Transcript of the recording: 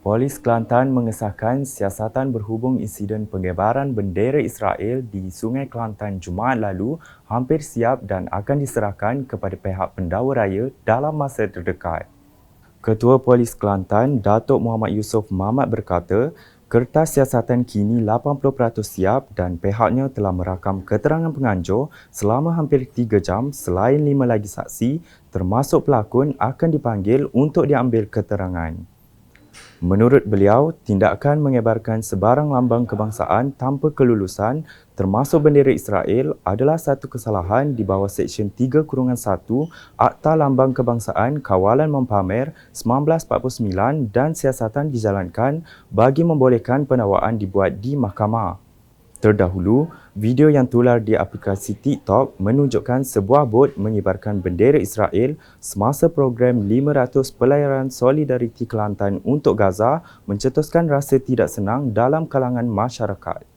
Polis Kelantan mengesahkan siasatan berhubung insiden pengibaran bendera Israel di Sungai Kelantan Jumaat lalu hampir siap dan akan diserahkan kepada pihak pendakwa raya dalam masa terdekat. Ketua Polis Kelantan, Datuk Muhammad Yusof Mamat berkata, kertas siasatan kini 80% siap dan pihaknya telah merakam keterangan penganjur selama hampir 3 jam selain lima lagi saksi termasuk pelakon akan dipanggil untuk diambil keterangan. Menurut beliau, tindakan mengebarkan sebarang lambang kebangsaan tanpa kelulusan termasuk bendera Israel adalah satu kesalahan di bawah Seksyen 3-1 Akta Lambang Kebangsaan Kawalan Mempamer 1949 dan siasatan dijalankan bagi membolehkan penakwaan dibuat di mahkamah. Terdahulu, video yang tular di aplikasi TikTok menunjukkan sebuah bot mengibarkan bendera Israel semasa program 500 pelayaran solidariti Kelantan untuk Gaza mencetuskan rasa tidak senang dalam kalangan masyarakat.